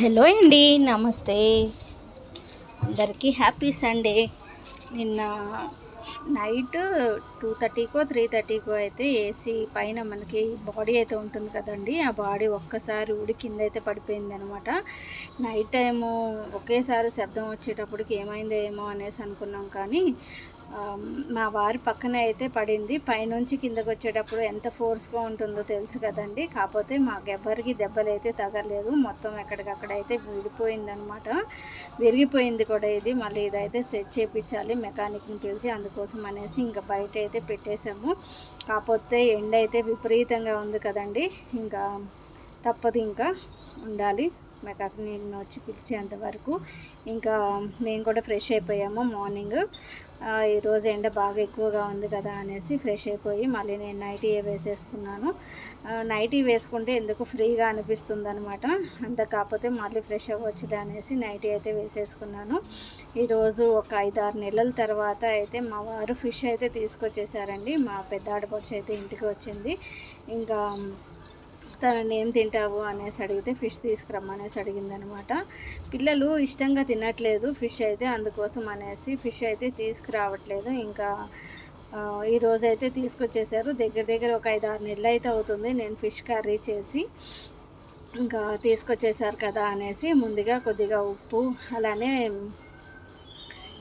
Hello అండి నమస్తే. అందరికీ హ్యాపీ సండే. నిన్న నైట్ టూ థర్టీకో త్రీ థర్టీకో అయితే ఏసీ పైన మనకి బాడీ అయితే ఉంటుంది కదండి. ఆ బాడీ ఒక్కసారి ఉడి కింద అయితే పడిపోయింది అనమాట నైట్ టైము ఒకేసారి శబ్దం వచ్చేటప్పటికి ఏమైందో ఏమో అనేసి అనుకున్నాం కానీ మా వారి పక్కన అయితే పడింది. పైనుంచి కిందకు వచ్చేటప్పుడు ఎంత ఫోర్స్గా ఉంటుందో తెలుసు కదండి. కాకపోతే మాకెవ్వరికి దెబ్బలు అయితే తగలేదు. మొత్తం ఎక్కడికక్కడ అయితే విడిపోయిందనమాట. విరిగిపోయింది కూడా ఇది. మళ్ళీ ఇదైతే సెట్ చేయించాలి మెకానిక్ని పిలిచి అందుకోసం అనేసి ఇంకా బయట అయితే పెట్టేశాము. కాకపోతే ఎండ అయితే విపరీతంగా ఉంది కదండి. ఇంకా తప్పదు ఇంకా ఉండాలి. మెకానిక్ని వచ్చి పిలిచేంత వరకు. ఇంకా మేము కూడా ఫ్రెష్ అయిపోయాము మార్నింగ్. ఈరోజు ఎండ బాగా ఎక్కువగా ఉంది కదా అనేసి ఫ్రెష్ అయిపోయి మళ్ళీ నేను నైటీ వేసేసుకున్నాను. నైటీ వేసుకుంటే ఎందుకు ఫ్రీగా అనిపిస్తుంది అనమాట అంత కాకపోతే మళ్ళీ ఫ్రెష్ అవ్వచ్చులే అనేసి నైటీ అయితే వేసేసుకున్నాను. ఈరోజు ఒక ఐదారు నెలల తర్వాత అయితే మా వారు ఫిష్ అయితే తీసుకొచ్చేసారండి. మా పెద్ద ఆడపడుచు అయితే ఇంటికి వచ్చింది. ఇంకా చెప్తానండి ఏం తింటావు అనేసి అడిగితే ఫిష్ తీసుకురమ్మనేసి అడిగిందనమాట. పిల్లలు ఇష్టంగా తినట్లేదు ఫిష్ అయితే అందుకోసం అనేసి ఫిష్ అయితే తీసుకురావట్లేదు. ఇంకా ఈ రోజు అయితే తీసుకొచ్చేసారు. దగ్గర దగ్గర ఒక ఐదు ఆరు నెలలు అయితే అవుతుంది నేను ఫిష్ కర్రీ చేసి ఇంకా తీసుకొచ్చేసారు కదా అనేసి ముందుగా కొద్దిగా ఉప్పు అలానే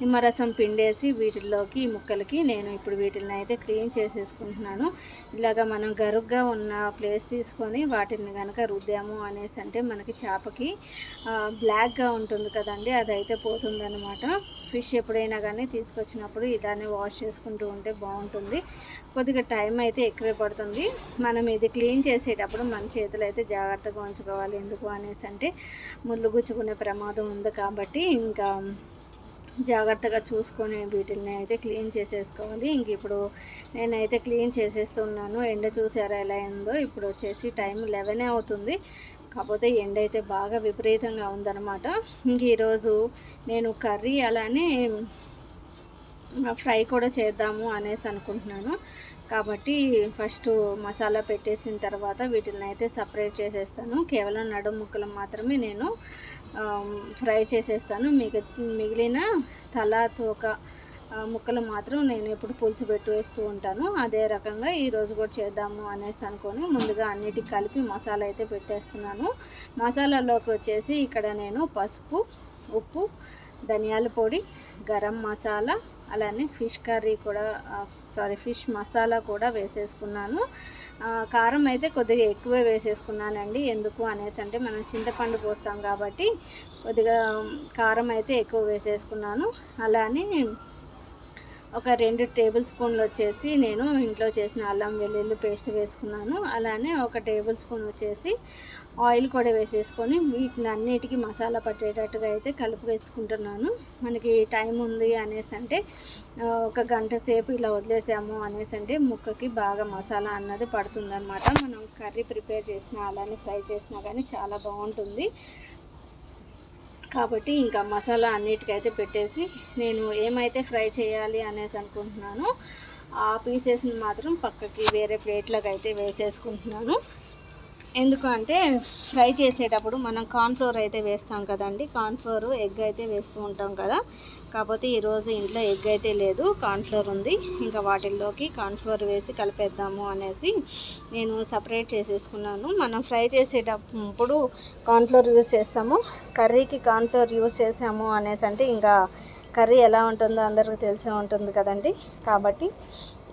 నిమ్మరసం పిండేసి వీటిల్లోకి ఈ ముక్కలకి నేను ఇప్పుడు వీటిని అయితే క్లీన్ చేసేసుకుంటున్నాను. ఇలాగ మనం గరుగ్గా ఉన్న ప్లేస్ తీసుకొని వాటిని కనుక రుద్దాము అనేసి అంటే మనకి చేపకి బ్లాక్గా ఉంటుంది కదండి అదైతే పోతుందనమాట ఫిష్ ఎప్పుడైనా కానీ తీసుకొచ్చినప్పుడు ఇలానే వాష్ చేసుకుంటూ ఉంటే బాగుంటుంది. కొద్దిగా టైం అయితే ఎక్కువే పడుతుంది. మనం ఇది క్లీన్ చేసేటప్పుడు మన చేతులు అయితే జాగ్రత్తగా ఉంచుకోవాలి. ఎందుకు అనేసి అంటే ముళ్ళు గుచ్చుకునే ప్రమాదం ఉంది కాబట్టి ఇంకా జాగ్రత్తగా చూసుకొని వీటిని అయితే క్లీన్ చేసేసుకోవాలి. ఇంక ఇప్పుడు నేనైతే క్లీన్ చేసేస్తున్నాను. ఎండ చూసారా ఎలా అయిందో? ఇప్పుడు వచ్చేసి టైం లెవెనే అవుతుంది. కాకపోతే ఎండ అయితే బాగా విపరీతంగా ఉందన్నమాట. ఇంక ఈరోజు నేను కర్రీ అలానే ఫ్రై కూడా చేద్దాము అనేసి అనుకుంటున్నాను. కాబట్టి ఫస్ట్ మసాలా పెట్టేసిన తర్వాత వీటిని అయితే సపరేట్ చేసేస్తాను. కేవలం నడుము ముక్కలు మాత్రమే నేను ఫ్రై చేసేస్తాను. మిగ మిగిలిన తల తోక ముక్కలు మాత్రం నేను ఎప్పుడు పులుసు పెట్టి వేస్తూ ఉంటాను. అదే రకంగా ఈరోజు కూడా చేద్దాము అనేసి అనుకొని ముందుగా అన్నిటికి కలిపి మసాలా అయితే పెట్టేస్తున్నాను. మసాలాలోకి వచ్చేసి ఇక్కడ నేను పసుపు ఉప్పు ధనియాల పొడి గరం మసాలా అలానే ఫిష్ కర్రీ కూడా సారీ ఫిష్ మసాలా కూడా వేసేసుకున్నాను. కారం అయితే కొద్దిగా ఎక్కువే వేసేసుకున్నానండి. ఎందుకు అనేసి అంటే మనం చింతపండు పోస్తాం కాబట్టి కొద్దిగా కారం అయితే ఎక్కువ వేసేసుకున్నాను. అలానే ఒక రెండు టేబుల్ స్పూన్లు వచ్చేసి నేను ఇంట్లో చేసిన అల్లం వెల్లుల్లి పేస్ట్ వేసుకున్నాను. అలానే ఒక టేబుల్ స్పూన్ వచ్చేసి ఆయిల్ కూడా వేసేసుకొని వీటిని అన్నిటికీ మసాలా పట్టేటట్టుగా అయితే కలుపు వేసుకుంటున్నాను. మనకి టైం ఉంది అనేసి అంటే ఒక గంట సేపు ఇలా వదిలేసాము అనేసి అంటే ముక్కకి బాగా మసాలా అన్నది పడుతుందన్నమాట. మనం కర్రీ ప్రిపేర్ చేసినా అలానే ఫ్రై చేసినా కానీ చాలా బాగుంటుంది. కాబట్టి ఇంకా మసాలా అన్నిటికైతే పెట్టేసి నేను ఏమైతే ఫ్రై చేయాలి అనేసి అనుకుంటున్నానో ఆ పీసెస్ని మాత్రం పక్కకి వేరే ప్లేట్లోకి అయితే వేసేసుకుంటున్నాను. ఎందుకంటే ఫ్రై చేసేటప్పుడు మనం కార్న్ఫ్లోర్ అయితే వేస్తాం కదండి కార్న్ఫ్లోర్ ఎగ్ అయితే వేస్తూ ఉంటాం కదా. కాకపోతే ఈరోజు ఇంట్లో ఎగ్ అయితే లేదు కార్న్ఫ్లోర్ ఉంది. ఇంకా వాటిల్లోకి కార్న్ఫ్లోర్ వేసి కలిపేద్దాము అనేసి నేను సపరేట్ చేసేసుకున్నాను. మనం ఫ్రై చేసేటప్పుడు కార్న్ఫ్లోర్ యూస్ చేస్తాము. కర్రీకి కార్న్ఫ్లోర్ యూస్ చేసాము అనేసి అంటే ఇంకా కర్రీ ఎలా ఉంటుందో అందరికీ తెలిసే ఉంటుంది కదండి. కాబట్టి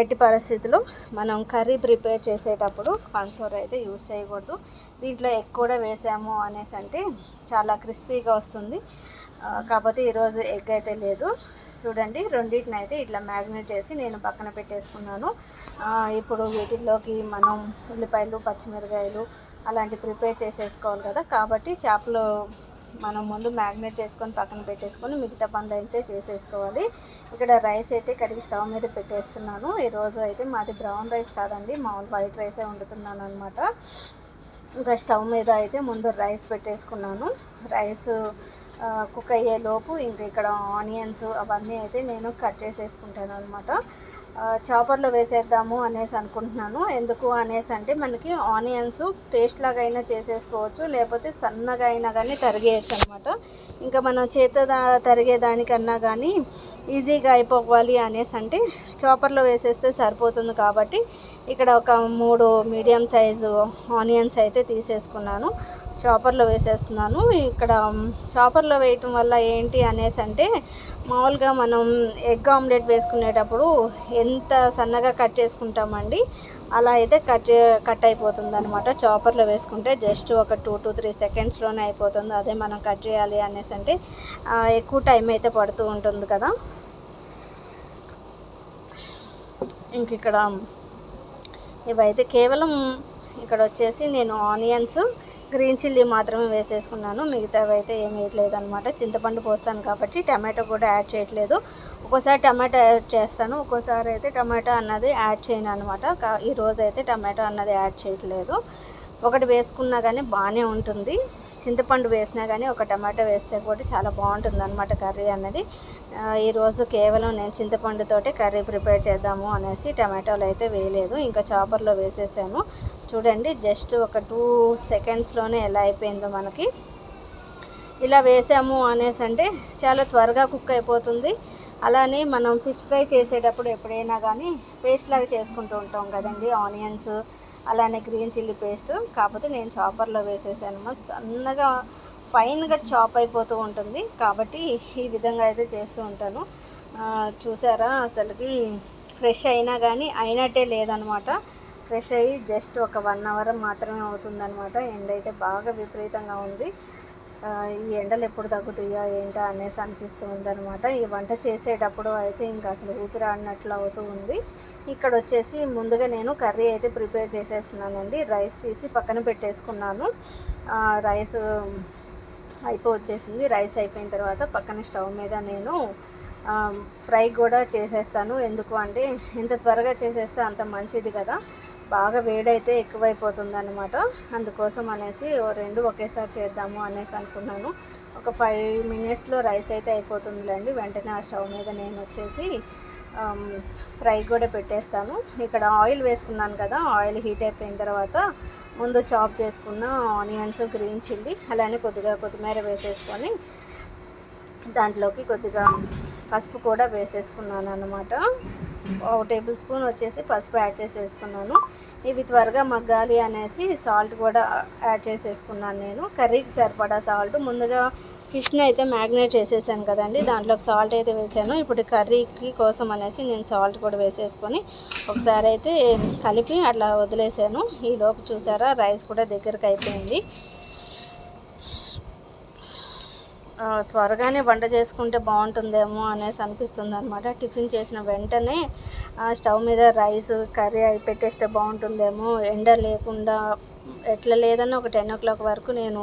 ఎట్టి పరిస్థితుల్లో మనం కర్రీ ప్రిపేర్ చేసేటప్పుడు కార్న్ఫ్లోర్ అయితే యూస్ చేయకూడదు. దీంట్లో ఎగ్ కూడా వేసాము అనేసి అంటే చాలా క్రిస్పీగా వస్తుంది. కాకపోతే ఈరోజు ఎగ్ అయితే లేదు. చూడండి రెండింటిని అయితే ఇట్లా మ్యాగ్నేట్ చేసి నేను పక్కన పెట్టేసుకున్నాను. ఇప్పుడు వీటిల్లోకి మనం ఉల్లిపాయలు పచ్చిమిరకాయలు అలాంటి ప్రిపేర్ చేసేసుకోవాలి కదా. కాబట్టి చేపలు మనం ముందు మ్యాగ్నేట్ చేసుకొని పక్కన పెట్టేసుకొని మిగతా పనులు అయితే చేసేసుకోవాలి. ఇక్కడ రైస్ అయితే కడిగి స్టవ్ మీద పెట్టేస్తున్నాను. ఈరోజు అయితే మాది బ్రౌన్ రైస్ కాదండి మామూలు వైట్ రైసే వండుతున్నాను అనమాట ఇంకా స్టవ్ మీద అయితే ముందు రైస్ పెట్టేసుకున్నాను. రైస్ కుక్ అయ్యేలోపు ఇంకా ఇక్కడ ఆనియన్స్ అవన్నీ అయితే నేను కట్ చేసేసుకుంటాను అనమాట చాపర్లో వేసేద్దాము అనేసి అనుకుంటున్నాను. ఎందుకు అనేసి అంటే మనకి ఆనియన్స్ పేస్ట్ లాగా అయినా చేసేసుకోవచ్చు లేకపోతే సన్నగా అయినా కానీ తరిగేయచ్చు అనమాట ఇంకా మనం చేత తరిగే దానికన్నా కానీ ఈజీగా అయిపోవాలి అనేసి అంటే చాపర్లో వేసేస్తే సరిపోతుంది కాబట్టి ఇక్కడ ఒక మూడు మీడియం సైజు ఆనియన్స్ అయితే తీసేసుకున్నాను. చాపర్లో వేసేస్తున్నాను. ఇక్కడ చాపర్లో వేయటం వల్ల ఏంటి అనేసి అంటే మామూలుగా మనం ఎగ్ ఆమ్లెట్ వేసుకునేటప్పుడు ఎంత సన్నగా కట్ చేసుకుంటామండి అలా అయితే కట్ కట్ అయిపోతుంది అనమాట చాపర్లో వేసుకుంటే జస్ట్ ఒక టూ టు త్రీ సెకండ్స్లోనే అయిపోతుంది. అదే మనం కట్ చేయాలి అనేసి అంటే ఎక్కువ టైం అయితే పడుతూ ఉంటుంది కదా. ఇంక ఇక్కడ ఇవైతే కేవలం ఇక్కడ వచ్చేసి నేను ఆనియన్స్ గ్రీన్ చిల్లీ మాత్రమే వేసేసుకున్నాను. మిగతావి అయితే ఏమి వేయట్లేదు అనమాట చింతపండు పోస్తాను కాబట్టి టమాటో కూడా యాడ్ చేయట్లేదు. ఒక్కోసారి టమాటో యాడ్ చేస్తాను. ఒక్కోసారి అయితే టమాటో అన్నది యాడ్ చేయను అనమాట ఈరోజు అయితే టమాటో అన్నది యాడ్ చేయట్లేదు. ఒకటి వేసుకున్నా కానీ బాగానే ఉంటుంది. చింతపండు వేసినా కానీ ఒక టమాటో వేస్తే కూడా చాలా బాగుంటుంది అనమాట కర్రీ అనేది ఈరోజు కేవలం నేను చింతపండుతోటి కర్రీ ప్రిపేర్ చేద్దాము అనేసి టమాటోలు అయితే వేయలేదు. ఇంకా చాపర్లో వేసేసాను. చూడండి జస్ట్ ఒక టూ సెకండ్స్లోనే ఎలా అయిపోయిందో మనకి. ఇలా వేసాము అనేసి అంటే చాలా త్వరగా కుక్ అయిపోతుంది. అలానే మనం ఫిష్ ఫ్రై చేసేటప్పుడు ఎప్పుడైనా కానీ పేస్ట్ లాగా చేసుకుంటూ ఉంటాం కదండి. ఆనియన్స్ అలానే గ్రీన్ చిల్లీ పేస్ట్ కాకపోతే నేను చాపర్లో వేసేసాను. మా సన్నగా ఫైన్గా చాప్ అయిపోతూ ఉంటుంది. కాబట్టి ఈ విధంగా అయితే చేస్తూ ఉంటాను. చూసారా? అసలుకి ఫ్రెష్ అయినా కానీ అయినట్టే లేదనమాట. ఫ్రెష్ అయ్యి జస్ట్ ఒక వన్ అవర్ మాత్రమే అవుతుందనమాట. ఎండ అయితే బాగా విపరీతంగా ఉంది. ఈ ఎండలు ఎప్పుడు తగ్గుతాయా ఏంటా అనేసి అనిపిస్తూ ఉందనమాట ఈ వంట చేసేటప్పుడు అయితే ఇంకా అసలు ఊపిరాడినట్లు అవుతూ ఉంది. ఇక్కడ వచ్చేసి ముందుగా నేను కర్రీ అయితే ప్రిపేర్ చేసేస్తున్నానండి. రైస్ తీసి పక్కన పెట్టేసుకున్నాను. రైస్ అయిపో వచ్చేసింది. రైస్ అయిపోయిన తర్వాత పక్కన స్టవ్ మీద నేను ఫ్రై కూడా చేసేస్తాను. ఎందుకు అంటే ఎంత త్వరగా చేసేస్తే అంత మంచిది కదా. బాగా వేడైతే ఎక్కువైపోతుంది అనమాట అందుకోసం అనేసి రెండు ఒకేసారి చేద్దాము అనేసి అనుకున్నాను. ఒక ఫైవ్ మినిట్స్లో రైస్ అయితే అయిపోతుందిలేండి. వెంటనే ఆ స్టవ్ మీద నేను వచ్చేసి ఫ్రై కూడా పెట్టేస్తాను. ఇక్కడ ఆయిల్ వేసుకున్నాను కదా ఆయిల్ హీట్ అయిపోయిన తర్వాత ముందు చాప్ చేసుకున్న ఆనియన్స్ గ్రీన్ చిల్లీ అలానే కొద్దిగా కొత్తిమీర వేసేసుకొని దాంట్లోకి కొద్దిగా పసుపు కూడా వేసేసుకున్నాను అనమాట ఒక టేబుల్ స్పూన్ వచ్చేసి పసుపు యాడ్ చేసేసుకున్నాను. ఇవి త్వరగా మగ్గాలి అనేసి సాల్ట్ కూడా యాడ్ చేసేసుకున్నాను నేను. కర్రీకి సరిపడా సాల్ట్. ముందుగా ఫిష్ని అయితే మ్యాగ్నేట్ చేసేసాను కదండి. దాంట్లోకి సాల్ట్ అయితే వేసాను. ఇప్పుడు కర్రీకి కోసం అనేసి నేను సాల్ట్ కూడా వేసేసుకొని ఒకసారి అయితే కలిపి అట్లా వదిలేసాను. ఈలోపు చూసారా? రైస్ కూడా దగ్గరకు అయిపోయింది. త్వరగానే వంట చేసుకుంటే బాగుంటుందేమో అనేసి అనిపిస్తుంది అనమాట టిఫిన్ చేసిన వెంటనే స్టవ్ మీద రైస్ కర్రీ అవి పెట్టేస్తే బాగుంటుందేమో ఎండ లేకుండా ఎట్లా లేదన్నా ఒక టెన్ ఓ క్లాక్ వరకు నేను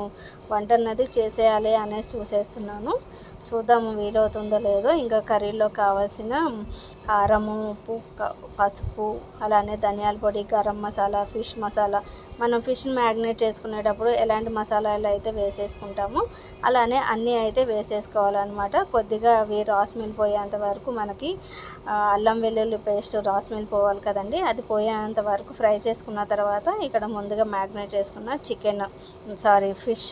వంట అన్నది చేసేయాలి అనేసి చూసేస్తున్నాను. చూద్దాము వీలవుతుందో లేదో. ఇంకా కర్రీలో కావాల్సిన కారము ఉప్పు పసుపు అలానే ధనియాల పొడి గరం మసాలా ఫిష్ మసాలా. మనం ఫిష్ని మ్యాగ్నేట్ చేసుకునేటప్పుడు ఎలాంటి మసాలాలు అయితే వేసేసుకుంటామో అలానే అన్నీ అయితే వేసేసుకోవాలన్నమాట. కొద్దిగా అవి రాస్ మిల్ పోయేంత వరకు మనకి అల్లం వెల్లుల్లి పేస్ట్ రాస్ మిల్ పోవాలి కదండి. అది పోయేంత వరకు ఫ్రై చేసుకున్న తర్వాత ఇక్కడ ముందుగా మ్యాగ్నేట్ చేసుకున్న చికెన్ సారీ ఫిష్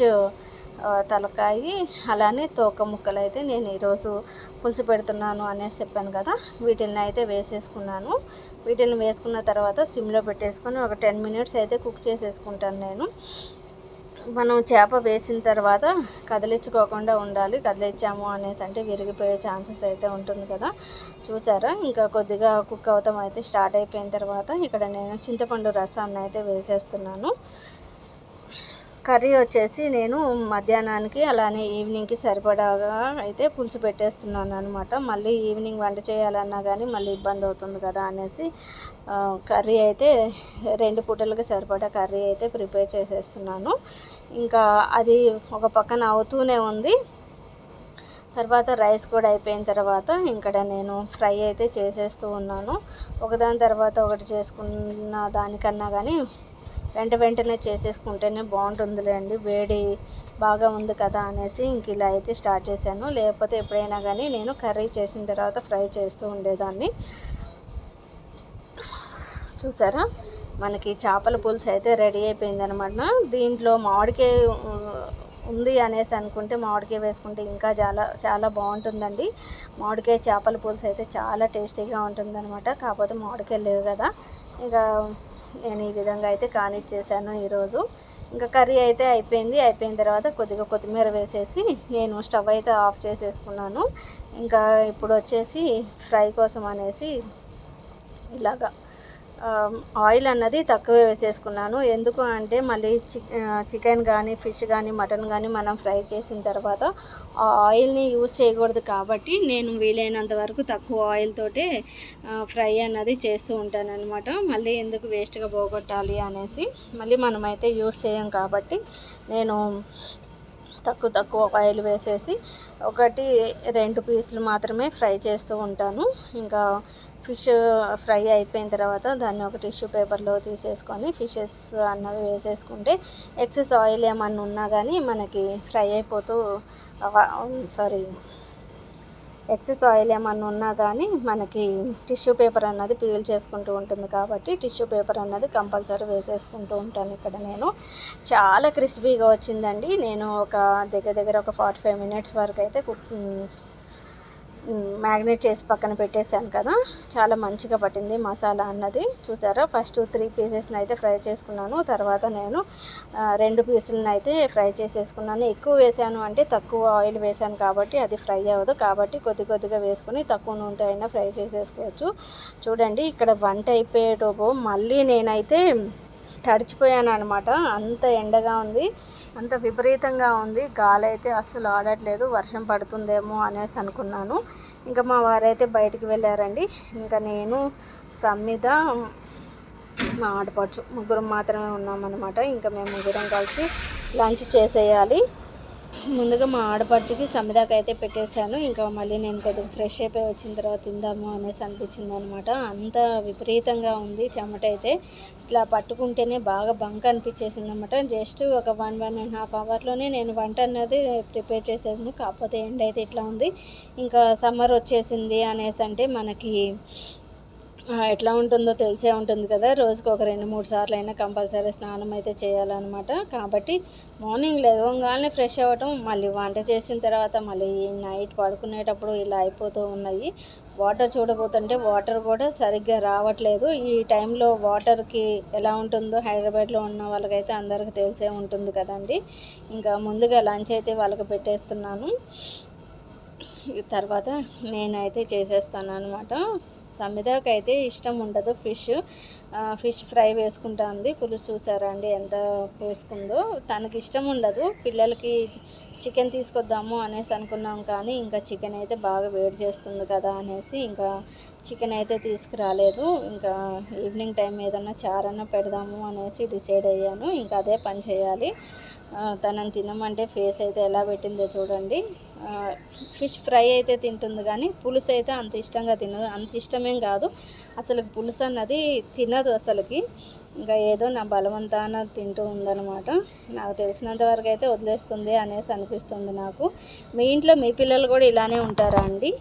తలకాయి అలానే తోక ముక్కలు అయితే నేను ఈరోజు పులుసు పెడుతున్నాను అనేసి చెప్పాను కదా. వీటిని అయితే వేసేసుకున్నాను. వీటిని వేసుకున్న తర్వాత సిమ్లో పెట్టేసుకొని ఒక టెన్ మినిట్స్ అయితే కుక్ చేసేసుకుంటాను నేను. మనం చేప వేసిన తర్వాత కదిలించుకోకుండా ఉండాలి. కదిలించాము అనేసి అంటే విరిగిపోయే ఛాన్సెస్ అయితే ఉంటుంది కదా. చూసారా? ఇంకా కొద్దిగా కుక్ అవుతాం అయితే స్టార్ట్ అయిపోయిన తర్వాత ఇక్కడ నేను చింతపండు రసాన్ని అయితే వేసేస్తున్నాను. కర్రీ వచ్చేసి నేను మధ్యాహ్నానికి అలానే ఈవినింగ్కి సరిపడాగా అయితే పులుసు పెట్టేస్తున్నాను అనమాట మళ్ళీ ఈవినింగ్ వంట చేయాలన్నా కానీ మళ్ళీ ఇబ్బంది అవుతుంది కదా అనేసి కర్రీ అయితే రెండు పూటలకు సరిపడా కర్రీ అయితే ప్రిపేర్ చేసేస్తున్నాను. ఇంకా అది ఒక పక్కన అవుతూనే ఉంది. తర్వాత రైస్ కూడా అయిపోయిన తర్వాత ఇక్కడ నేను ఫ్రై అయితే చేసేస్తూ ఉన్నాను. ఒకదాని తర్వాత ఒకటి చేసుకున్న దానికన్నా కానీ వెంట వెంటనే చేసేసుకుంటేనే బాగుంటుందిలే అండి వేడి బాగా ఉంది కదా అనేసి ఇంక ఇలా అయితే స్టార్ట్ చేశాను. లేకపోతే ఎప్పుడైనా కానీ నేను కర్రీ చేసిన తర్వాత ఫ్రై చేస్తూ ఉండేదాన్ని. చూసారా? మనకి చేపల పులుసు అయితే రెడీ అయిపోయింది అనమాట దీంట్లో మామిడికాయ ఉంది అనేసి అనుకుంటే మామిడికాయ వేసుకుంటే ఇంకా చాలా చాలా బాగుంటుందండి. మామిడికాయ చేపల పులుసు అయితే చాలా టేస్టీగా ఉంటుందన్నమాట కాకపోతే మామిడికాయ లేవు కదా. ఇక నేను ఈ విధంగా అయితే కానిచ్చేసాను ఈరోజు. ఇంకా కర్రీ అయితే అయిపోయింది. అయిపోయిన తర్వాత కొద్దిగా కొత్తిమీర వేసేసి నేను స్టవ్ అయితే ఆఫ్ చేసేసుకున్నాను. ఇంకా ఇప్పుడు వచ్చేసి ఫ్రై కోసం అనేసి ఇలాగా ఆయిల్ అన్నది తక్కువే వేసేసుకున్నాను. ఎందుకు అంటే మళ్ళీ చికెన్ కానీ ఫిష్ కానీ మటన్ కానీ మనం ఫ్రై చేసిన తర్వాత ఆ ఆయిల్ని యూజ్ చేయకూడదు కాబట్టి నేను వీలైనంత వరకు తక్కువ ఆయిల్ తోటే ఫ్రై అన్నది చేస్తూ ఉంటాను అనమాట మళ్ళీ ఎందుకు వేస్ట్గా పోగొట్టాలి అనేసి మళ్ళీ మనమైతే యూజ్ చేయం కాబట్టి నేను తక్కువ తక్కువ ఆయిల్ వేసేసి ఒకటి రెండు పీసులు మాత్రమే ఫ్రై చేస్తూ ఉంటాను. ఇంకా ఫిష్ ఫ్రై అయిపోయిన తర్వాత దాన్ని ఒక టిష్యూ పేపర్లో తీసేసుకొని ఫిషెస్ అన్నవి వేసేసుకుంటే ఎక్సెస్ ఆయిల్ ఏమన్నా ఉన్నా కానీ మనకి ఫ్రై అయిపోతూ సారీ ఎక్సెస్ ఆయిల్ ఏమన్నా ఉన్నా కానీ మనకి టిష్యూ పేపర్ అన్నది పీల్ చేసుకుంటూ ఉంటుంది కాబట్టి టిష్యూ పేపర్ అన్నది కంపల్సరీ వేసేసుకుంటూ ఉంటాను ఇక్కడ నేను. చాలా క్రిస్పీగా వచ్చిందండి. నేను ఒక దగ్గర దగ్గర ఒక ఫార్టీ ఫైవ్ మినిట్స్ వరకు అయితే కుక్ మ్యాగ్నేట్ చేసి పక్కన పెట్టేశాను కదా. చాలా మంచిగా పట్టింది మసాలా అన్నది. చూసారా? ఫస్ట్ త్రీ పీసెస్ని అయితే ఫ్రై చేసుకున్నాను. తర్వాత నేను రెండు పీసులను అయితే ఫ్రై చేసేసుకున్నాను. ఎక్కువ వేసాను అంటే తక్కువ ఆయిల్ వేసాను కాబట్టి అది ఫ్రై అవ్వదు. కాబట్టి కొద్ది కొద్దిగా వేసుకుని తక్కువ నూనెతో అయినా ఫ్రై చేసేసుకోవచ్చు. చూడండి ఇక్కడ వంట అయిపోయేటప్పుడు మళ్ళీ నేనైతే తడిచిపోయాను అనమాట అంత ఎండగా ఉంది. అంత విపరీతంగా ఉంది. గాలి అయితే అస్సలు ఆడట్లేదు. వర్షం పడుతుందేమో అనేసి అనుకున్నాను. ఇంకా మా వారైతే బయటికి వెళ్ళారండి. ఇంకా నేను సమ్మిద మా ఆడపడుచు ముగ్గురం మాత్రమే ఉన్నామన్నమాట. ఇంకా మేము ముగ్గురం కలిసి లంచ్ చేసేయాలి. ముందుగా మా ఆడపడుచుకి సమిదాక అయితే పెట్టేశాను. ఇంకా మళ్ళీ నేను కొద్దిగా ఫ్రెష్ అయిపోయి వచ్చిన తర్వాత తిందాము అనేసి అనిపించింది అనమాట అంత విపరీతంగా ఉంది చెమట అయితే. ఇట్లా పట్టుకుంటేనే బాగా బంక్ అనిపించేసింది అనమాట జస్ట్ ఒక వన్ వన్ అండ్ హాఫ్ అవర్లోనే నేను వంట అన్నది ప్రిపేర్ చేసేసాను. కాకపోతే ఎండ్ అయితే ఇట్లా ఉంది. ఇంకా సమ్మర్ వచ్చేసింది అనేసి అంటే మనకి ఎట్లా ఉంటుందో తెలిసే ఉంటుంది కదా. రోజుకి ఒక రెండు మూడు సార్లు అయినా కంపల్సరీ స్నానం అయితే చేయాలన్నమాట. కాబట్టి మార్నింగ్ లేవగానే ఫ్రెష్ అవ్వటం మళ్ళీ వంట చేసిన తర్వాత మళ్ళీ నైట్ పడుకునేటప్పుడు ఇలా అయిపోతూ ఉన్నాయి. వాటర్ చూడబోతుంటే వాటర్ కూడా సరిగ్గా రావట్లేదు. ఈ టైంలో వాటర్కి ఎలా ఉంటుందో హైదరాబాద్లో ఉన్న వాళ్ళకైతే అందరికీ తెలిసే ఉంటుంది కదండి. ఇంకా ముందుగా లంచ్ అయితే వాళ్ళకి పెట్టేస్తున్నాను. తర్వాత నేనైతే చేసేస్తాను అనమాట సమిదాకి అయితే ఇష్టం ఉండదు ఫిష్. ఫిష్ ఫ్రై వేసుకుంటా ఉంది. పులుసు చూసారా అండి ఎంత వేసుకుందో. తనకి ఇష్టం ఉండదు. పిల్లలకి చికెన్ తీసుకొద్దాము అనేసి అనుకున్నాం కానీ ఇంకా చికెన్ అయితే బాగా వేడి చేస్తుంది కదా అనేసి ఇంకా చికెన్ అయితే తీసుకురాలేదు. ఇంకా ఈవినింగ్ టైం ఏదన్నా చారన్నా పెడదాము అనేసి డిసైడ్ అయ్యాను. ఇంకా అదే పని చేయాలి. తనని తినమంటే ఫేస్ అయితే ఎలా పెట్టిందో చూడండి. ఫిష్ ఫ్రై అయితే తింటుంది కానీ పులుసు అయితే అంత ఇష్టంగా తినదు. అంత ఇష్టమేం కాదు. అసలు పులుసు అన్నది తినదు అసలుకి. ఇంకా ఏదో నా బలవంతాన తింటూ ఉందన్నమాట. నాకు తెలిసినంత వరకు అయితే వదిలేస్తుంది అనేసి అనిపిస్తుంది నాకు. మీ ఇంట్లో మీ పిల్లలు కూడా ఇలానే ఉంటారా అండి?